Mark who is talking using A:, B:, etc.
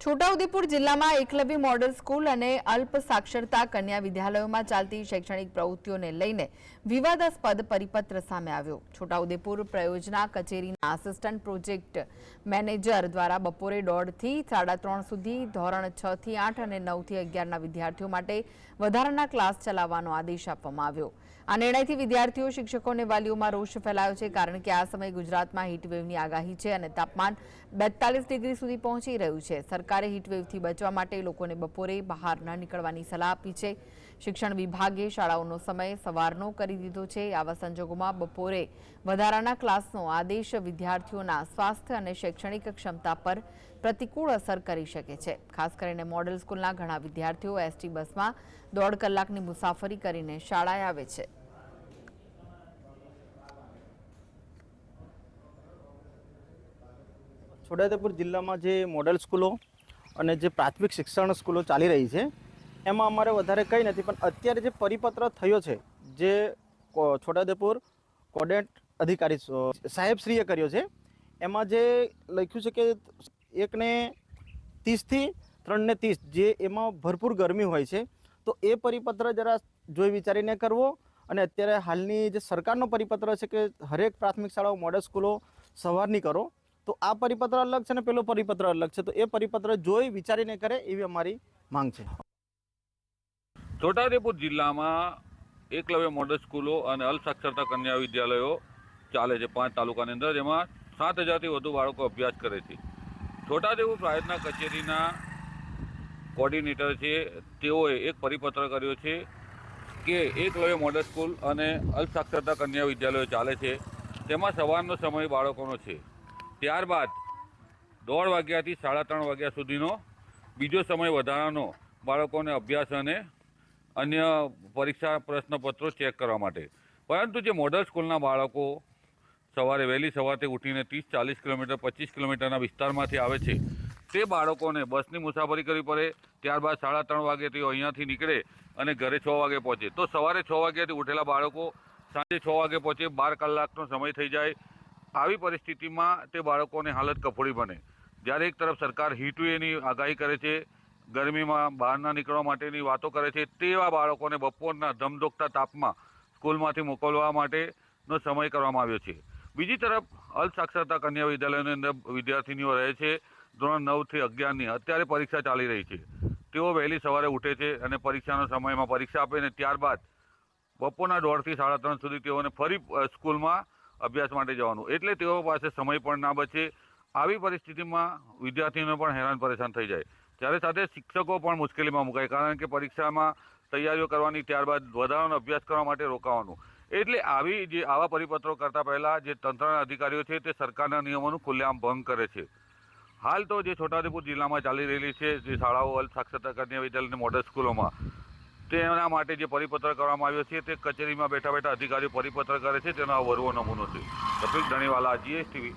A: છોટાઉદેપુર જિલ્લામાં Eklavya model school અને અલ્પ સાક્ષરતા કન્યા વિદ્યાલયોમાં ચાલતી શૈક્ષણિક પ્રવૃત્તિઓને લઈને વિવાદાસ્પદ પરિપત્ર સામે આવ્યો. છોટાઉદેપુર પ્રયોજના કચેરીના આસિસ્ટન્ટ પ્રોજેક્ટ મેનેજર દ્વારા બપોરે દોઢથી સાડા ત્રણ સુધી, ધોરણ છ થી આઠ અને નવથી અગિયારના વિદ્યાર્થીઓ માટે વધારાના ક્લાસ ચલાવવાનો આદેશ આપવામાં આવ્યો. આ નિર્ણયથી વિદ્યાર્થીઓ શિક્ષકો અને વાલીઓમાં રોષ ફેલાયો છે કારણ કે આ સમયે ગુજરાતમાં હીટવેવની આગાહી છે અને તાપમાન બેતાલીસ ડિગ્રી સુધી પહોંચી રહ્યું છે. સરકારે હીટવેવથી બચવા માટે લોકોને બપોરે બહાર ન નીકળવાની સલાહ આપી છે. શિક્ષણ વિભાગે શાળાઓનો સમય સવારનો કરી દીધો છે. આવા સંજોગોમાં બપોરે વધારાના ક્લાસનો આદેશ વિદ્યાર્થીઓના સ્વાસ્થ્ય અને શૈક્ષણિક ક્ષમતા પર પ્રતિકૂળ અસર કરી શકે છે. ખાસ કરીને મોડેલ સ્કૂલના ઘણા વિદ્યાર્થીઓ એસટી બસમાં દોઢ કલાકની મુસાફરી કરીને શાળાએ આવે છે.
B: છોટાઉદેપુર જિલ્લામાં જે મોડલ સ્કૂલો અને જે પ્રાથમિક શિક્ષણ સ્કૂલો ચાલી રહી છે, એમાં અમારે વધારે કંઈ નથી, પણ અત્યારે જે પરિપત્ર થયો છે, જે છોટાઉદેપુર કોડેન્ટ અધિકારી સાહેબ સાહેબશ્રીએ કર્યો છે, એમાં જે લખ્યું છે કે એકને ત્રીસથી ત્રણને ત્રીસ જે એમાં ભરપૂર ગરમી હોય છે, તો એ પરિપત્ર જરા જોઈ વિચારીને કરવો, અને અત્યારે હાલની જે સરકારનો પરિપત્ર છે કે હરેક પ્રાથમિક શાળાઓ, મોડલ સ્કૂલો સવારની કરો તો આ પરિપત્ર અલગ છે અને પેલો પરિપત્ર અલગ છે. તો એ પરિપત્ર જોઈ વિચારીને કરે એવી અમારી માંગ છે.
C: છોટાઉદેપુર જિલ્લામાં એકલવ્ય મોડલ સ્કૂલો અને અલ્પસાક્ષરતા કન્યા વિદ્યાલયો ચાલે છે પાંચ તાલુકાની અંદર, જેમાં સાત હજારથી વધુ બાળકો અભ્યાસ કરે છે. છોટાઉદેપુર પ્રાયતના કચેરીના કોર્ડિનેટર છે, તેઓએ એક પરિપત્ર કર્યો છે કે એકલવ્ય મોડલ સ્કૂલ અને અલ્પસાક્ષરતા કન્યા વિદ્યાલયો ચાલે છે. તેમાં સવારનો સમય બાળકોનો છે. ત્યારબાદ દોઢ વાગ્યાથી સાડા ત્રણ વાગ્યા સુધીનો બીજો સમય વધારાનો બાળકોને અભ્યાસ અને અન્ય પરીક્ષા પ્રશ્નપત્રો ચેક કરવા માટે. પરંતુ જે મોડલ સ્કૂલના બાળકો સવારે વહેલી સવારથી ઉઠીને ત્રીસ, ચાલીસ કિલોમીટર, પચીસ કિલોમીટરના વિસ્તારમાંથી આવે છે, તે બાળકોને બસની મુસાફરી કરવી પડે. ત્યારબાદ સાડા ત્રણ વાગે તેઓ અહીંયાથી નીકળે અને ઘરે છ વાગે પહોંચે. તો સવારે છ વાગ્યાથી ઉઠેલા બાળકો સાંજે છ વાગે પહોંચે. બાર કલાકનો સમય થઈ જાય. આવી પરિસ્થિતિમાં તે બાળકોની હાલત કફોડી બને. જ્યારે એક તરફ સરકાર હીટવેની આગાહી કરે છે, ગરમીમાં બહાર ના નીકળવા માટેની વાતો કરે છે, તેવા બાળકોને બપોરના ધમધોકતા તાપમાં સ્કૂલમાંથી મોકલવા માટેનો સમય કરવામાં આવ્યો છે. બીજી તરફ અલ્પસાક્ષરતા કન્યા વિદ્યાલયની અંદર વિદ્યાર્થીનીઓ રહે છે, ધોરણ નવથી અગિયારની. અત્યારે પરીક્ષા ચાલી રહી છે. તેઓ વહેલી સવારે ઉઠે છે અને પરીક્ષાના સમયમાં પરીક્ષા આપે ને ત્યારબાદ બપોરના દોઢથી સાડા ત્રણ સુધી તેઓને ફરી સ્કૂલમાં અભ્યાસ માટે જવાનું. એટલે તેઓ પાસે સમય પણ ના બચે, આવી પરિસ્થિતિમાં વિદ્યાર્થીઓને પણ હેરાન પરેશાન થઈ જાય. ત્યારે સાથે શિક્ષકો પણ મુશ્કેલીમાં મુકાય, કારણ કે પરીક્ષામાં તૈયારીઓ કરવાની ત્યારબાદ વધારાનો અભ્યાસ કરવા માટે રોકાવાનું. એટલે આવી જે આવા પરિપત્રો કરતા પહેલા જે તંત્રના અધિકારીઓ છે તે સરકારના નિયમોનું ખુલ્લેઆમ ભંગ કરે છે. હાલ તો જે છોટાઉદેપુર જિલ્લામાં ચાલી રહેલી છે, જે શાળાઓ અલ્પ સાક્ષરતા કન્યા વિદ્યાલયની મોડલ સ્કૂલોમાં તેના માટે જે પરિપત્ર કરવામાં આવ્યો છે તે કચેરીમાં બેઠા બેઠા અધિકારીઓ પરિપત્ર કરે છે તેનો આ વરવો નમૂનો છે. કપિલ ધણીવાલા, જીએસટીવી